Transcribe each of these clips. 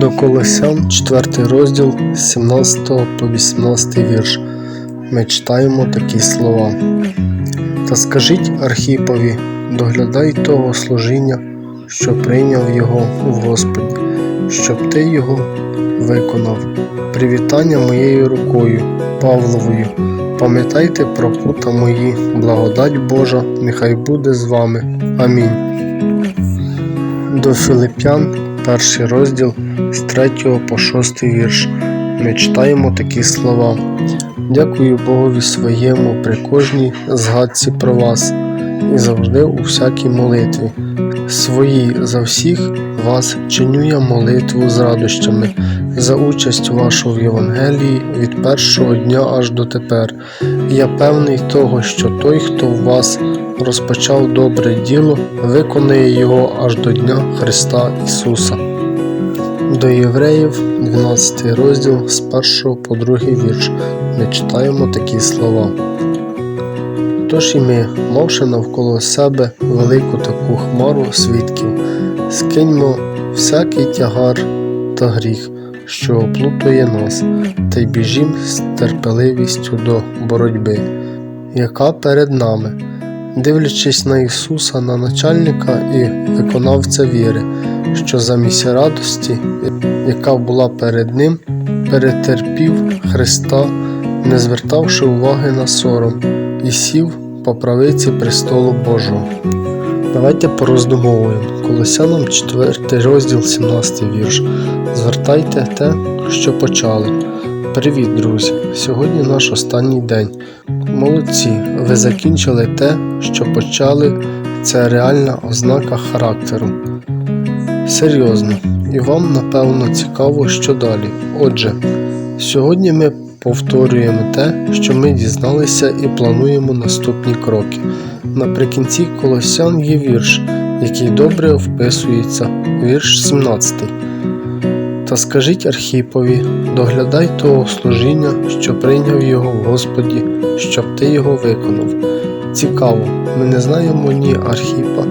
До Колосян, 4 розділ, з 17 по 18 вірш. Ми читаємо такі слова. Та скажіть Архіпові, доглядай того служіння, що прийняв його в Господі, щоб ти його виконав. Привітання моєю рукою, Павловою. Пам'ятайте про пута мої, благодать Божа, нехай буде з вами. Амінь. До Филип'ян, перший розділ з 3 по 6 вірш. Ми читаємо такі слова. Дякую Богові своєму при кожній згадці про вас і завжди у всякій молитві. Свої за всіх вас чиню я молитву з радощами за участь вашу в Євангелії від першого дня аж до тепер. Я певний того, що той, хто в вас розпочав добре діло, виконає його аж до Дня Христа Ісуса. До євреїв, 12 розділ з 1 по 2 вірш. Ми читаємо такі слова. Тож і ми, мавши навколо себе велику таку хмару свідків, скиньмо всякий тягар та гріх, що оплутує нас, та й біжім з терпеливістю до боротьби, яка перед нами, дивлячись на Ісуса, на начальника і виконавця віри, що замість радості, яка була перед Ним, перетерпів Христа, не звертавши уваги на сором, і сів по правиці престолу Божого. Давайте пороздумовуємо. Колосянам 4 розділ 17 вірш. Звертайте те, що почали. Привіт, друзі! Сьогодні наш останній день. Молодці, ви закінчили те, що почали. Це реальна ознака характеру. Серйозно, і вам напевно цікаво, що далі. Отже, сьогодні ми повторюємо те, що ми дізналися і плануємо наступні кроки. Наприкінці Колосян є вірш, який добре вписується, вірш 17. Та скажіть Архіпові, доглядай того служіння, що прийняв його в Господі, щоб ти його виконав. Цікаво, ми не знаємо ні Архіпа,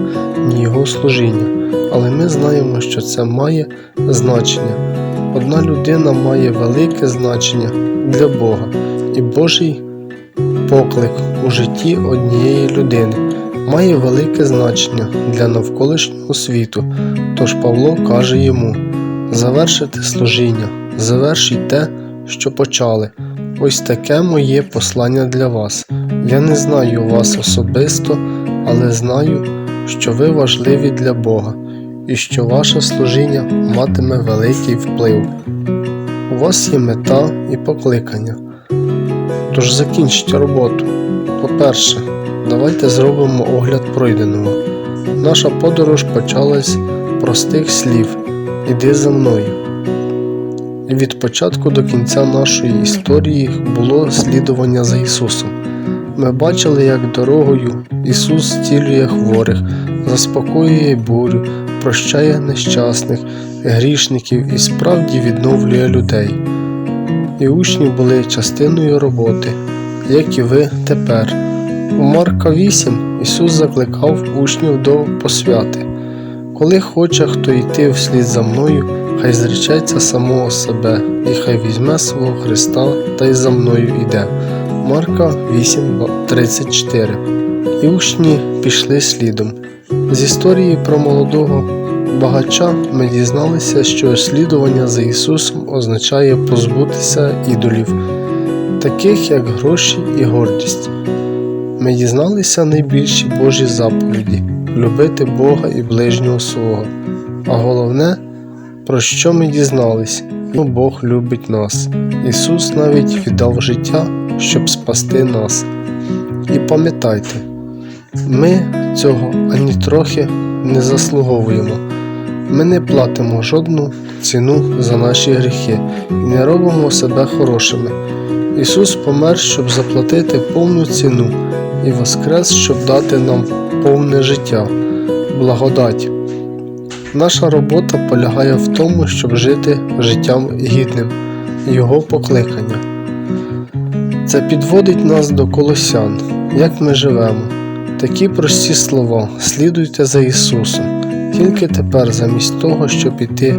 ні його служіння, але ми знаємо, що це має значення. Одна людина має велике значення для Бога і Божий поклик у житті однієї людини має велике значення для навколишнього світу. Тож Павло каже йому: завершити служіння, завершіть те, що почали. Ось таке моє послання для вас. Я не знаю вас особисто, але знаю, що ви важливі для Бога і що ваше служіння матиме великий вплив. У вас є мета і покликання. Тож закінчіть роботу. По-перше, давайте зробимо огляд пройденого. Наша подорож почалась простих слів Іди за мною. Від початку до кінця нашої історії було слідування за Ісусом. Ми бачили, як дорогою Ісус зцілює хворих, заспокоює бурю, прощає нещасних, грішників і справді відновлює людей. І учні були частиною роботи, як і ви тепер. У Марка 8 Ісус закликав учнів до посвяти. Коли хоче хто йти вслід за мною, хай зречеться самого себе, і хай візьме свого Христа та й за мною йде. Марка 8:34 І учні пішли слідом. З історії про молодого багача ми дізналися, що слідування за Ісусом означає позбутися ідолів, таких як гроші і гордість. Ми дізналися найбільші Божі заповіді любити Бога і ближнього свого. А головне, про що ми дізнались, Бог любить нас. Ісус навіть віддав життя, щоб спасти нас. І пам'ятайте, ми цього ані трохи не заслуговуємо. Ми не платимо жодну ціну за наші гріхи і не робимо себе хорошими. Ісус помер, щоб заплатити повну ціну і воскрес, щоб дати нам повне життя, благодать. Наша робота полягає в тому, щоб жити життям гідним Його покликання. Це підводить нас до колосян, як ми живемо. Такі прості слова, слідуйте за Ісусом. Тільки тепер, замість того, щоб іти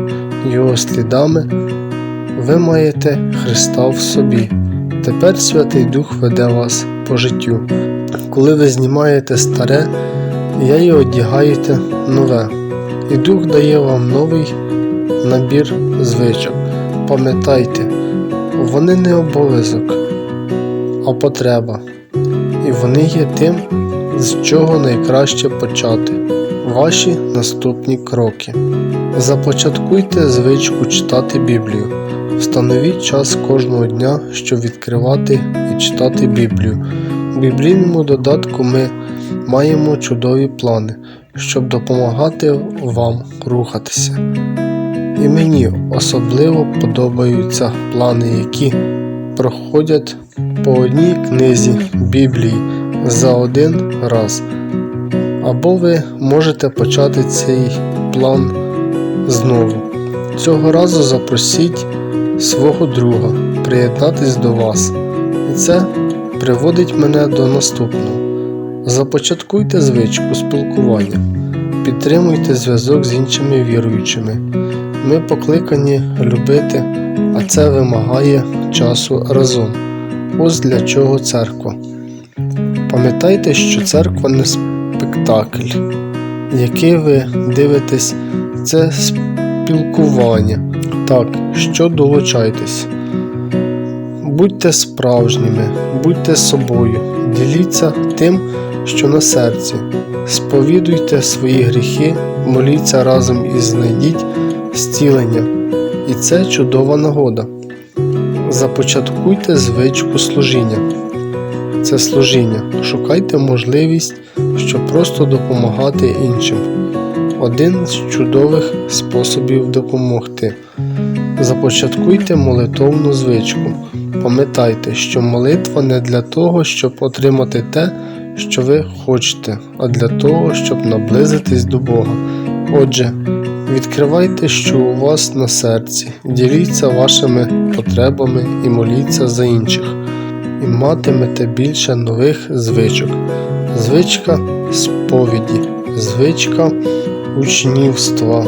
Його слідами, ви маєте Христа в собі. Тепер Святий Дух веде вас по життю. Коли ви знімаєте старе, я й одягаєте нове, і Дух дає вам новий набір звичок. Пам'ятайте, вони не обов'язок, а потреба, і вони є тим, з чого найкраще почати. Ваші наступні кроки. Започаткуйте звичку читати Біблію. Встановіть час кожного дня, щоб відкривати і читати Біблію. У біблійному додатку ми маємо чудові плани, щоб допомагати вам рухатися. І мені особливо подобаються плани, які проходять по одній книзі Біблії за один раз. Або ви можете почати цей план знову. Цього разу запросіть свого друга приєднатись до вас. І це приводить мене до наступного. Започаткуйте звичку спілкування, підтримуйте зв'язок з іншими віруючими. Ми покликані любити, а це вимагає часу разом. Ось для чого церква. Пам'ятайте, що церква не спектакль, який ви дивитесь, це спілкування. Так, що долучайтесь. Будьте справжніми, будьте собою, діліться тим, що на серці, сповідуйте свої гріхи, моліться разом і знайдіть зцілення. І це чудова нагода. Започаткуйте звичку служіння. Це служіння. Шукайте можливість, щоб просто допомагати іншим. Один з чудових способів допомогти. Започаткуйте молитовну звичку. Пам'ятайте, що молитва не для того, щоб отримати те, що ви хочете, а для того, щоб наблизитись до Бога. Отже, відкривайте, що у вас на серці, діліться вашими потребами і моліться за інших, і матимете більше нових звичок. Звичка сповіді, звичка учнівства.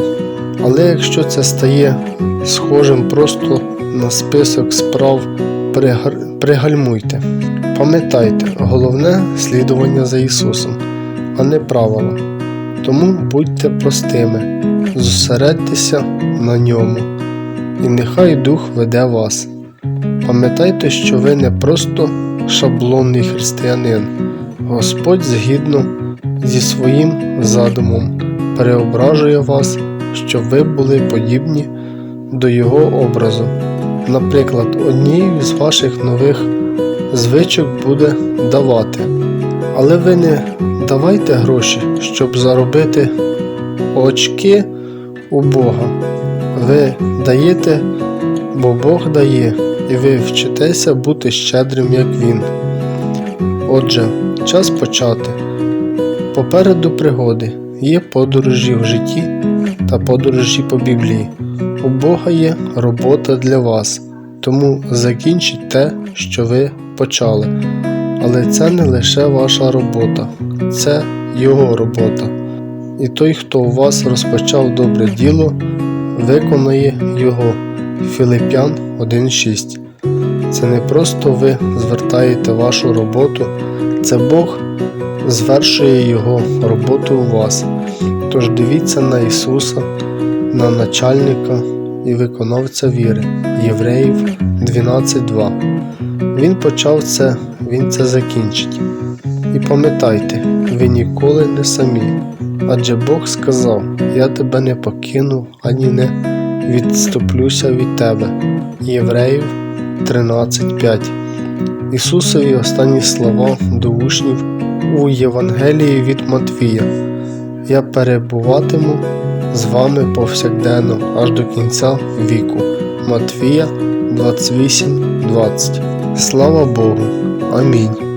Але якщо це стає схожим просто на список справ, пригальмуйте. Пам'ятайте, головне слідування за Ісусом, а не правила. Тому будьте простими, зосередьтеся на ньому, і нехай Дух веде вас. Пам'ятайте, що ви не просто шаблонний християнин. Господь згідно зі своїм задумом переображує вас, щоб ви були подібні до Його образу. Наприклад, однією з ваших нових звичок буде давати. Але ви не давайте гроші, щоб заробити очки у Бога. Ви даєте, бо Бог дає, і ви вчитеся бути щедрим, як Він. Отже, час почати. Попереду пригоди є подорожі в житті та подорожі по Біблії. У Бога є робота для вас, тому закінчіть те, що ви почали. Але це не лише ваша робота, це Його робота. І той, хто у вас розпочав добре діло, виконає його. Філип'ян 1.6. Це не просто ви звертаєте вашу роботу, це Бог звершує Його роботу у вас. Тож дивіться на Ісуса, на начальника і виконавця віри, Євреїв 12.2. Він почав це, Він це закінчить. І пам'ятайте, ви ніколи не самі. Адже Бог сказав: Я тебе не покину, ані не відступлюся від тебе. Євреїв 13.5. Ісусові останні слова до учнів у Євангелії від Матвія. Я перебуватиму з вами повсякденно аж до кінця віку. Матвія 28.20. Слава Богу. Амінь.